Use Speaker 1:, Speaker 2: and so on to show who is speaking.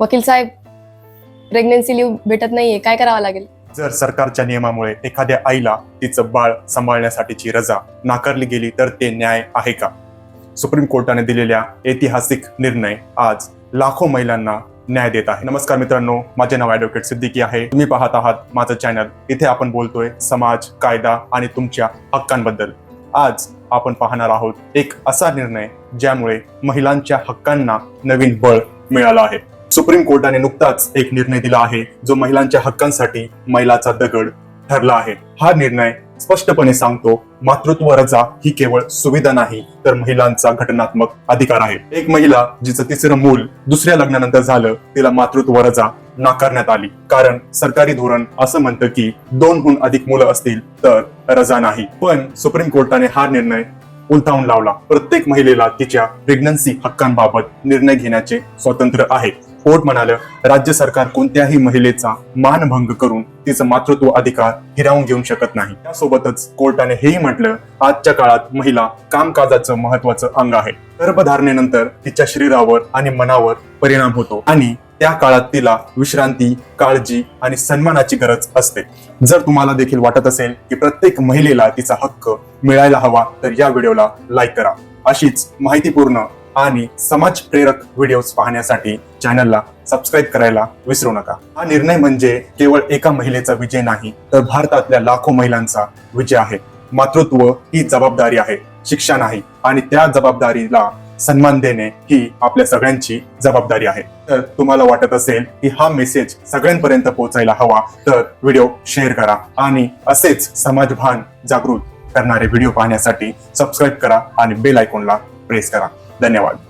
Speaker 1: वकील साहेब pregnancy leave भेटत नाहीये काय करावं लागेल?
Speaker 2: जर सरकारच्या नियमामुळे एखाद्या आईला तिचं बाळ सांभाळण्यासाठीची रजा नाकारली गेली तर ते न्याय आहे का? सुप्रीम कोर्टाने दिलेल्या ऐतिहासिक निर्णय आज लाखो महिलांना न्याय देत आहे. नमस्कार मित्रांनो माझे नाव ऍडव्होकेट सिद्दीकी आहे. तुम्ही पाहत आहात माझं चॅनल इथे आपण बोलतोय समाज कायदा आणि तुमच्या हक्कांबद्दल. आज आपण पाहणार आहोत एक असा निर्णय ज्यामुळे महिलांच्या हक्कांना नवीन बळ मिळालं आहे. सुप्रीम कोर्टाने नुकताच एक निर्णय दिला आहे जो महिलांच्या हक्कांसाठी मैलाचा दगड ठरला आहे. हा निर्णय स्पष्टपणे सांगतो मातृत्व रजा ही केवळ सुविधा नाही तर महिलांचा घटनात्मक अधिकार आहे. एक महिला जिचं तिसरं मूल दुसऱ्या लग्नानंतर झालं तिला मातृत्व रजा नाकारण्यात आली. कारण सरकारी धोरण असं म्हणतं की दोनहून अधिक मुलं असतील तर रजा नाही. पण सुप्रीम कोर्टाने हा निर्णय उलथावून लावला. प्रत्येक महिलेला तिच्या प्रेग्नन्सी हक्कांबाबत निर्णय घेण्याचे स्वातंत्र्य आहे. कोर्ट म्हणालं राज्य सरकार कोणत्याही महिलेचा मानभंग करून तिचं मातृत्व अधिकार हिरावून घेऊ शकत नाही. त्यासोबतच कोर्टाने हेही म्हटलं आजच्या काळात महिला कामकाजाचं महत्वाचं अंग आहे. गर्भधारणेनंतर तिच्या शरीरावर आणि मनावर परिणाम होतो आणि त्या काळात तिला विश्रांती काळजी आणि सन्मानाची गरज असते. जर तुम्हाला देखील वाटत असेल की प्रत्येक महिलेला तिचा हक्क मिळायला हवा तर या व्हिडिओला लाईक करा. अशीच माहितीपूर्ण आणि समाज प्रेरक व्हिडिओज पाहण्यासाठी चॅनलला सबस्क्राईब करायला विसरू नका. हा निर्णय म्हणजे केवळ एका महिलेचा विजय नाही तर भारतातल्या लाखो महिलांचा विजय आहे. मातृत्व ही जबाबदारी आहे शिक्षा नाही आणि त्या जबाबदारीला सन्मान देणे ही आपल्या सगळ्यांची जबाबदारी आहे. तर तुम्हाला वाटत असेल की हा मेसेज सगळ्यांपर्यंत पोहोचायला हवा तर व्हिडिओ शेअर करा आणि असेच समाजभान जागृत करणारे व्हिडिओ पाहण्यासाठी सबस्क्राईब करा आणि बेल आयकॉनला प्रेस करा. ಧನ್ಯವಾದ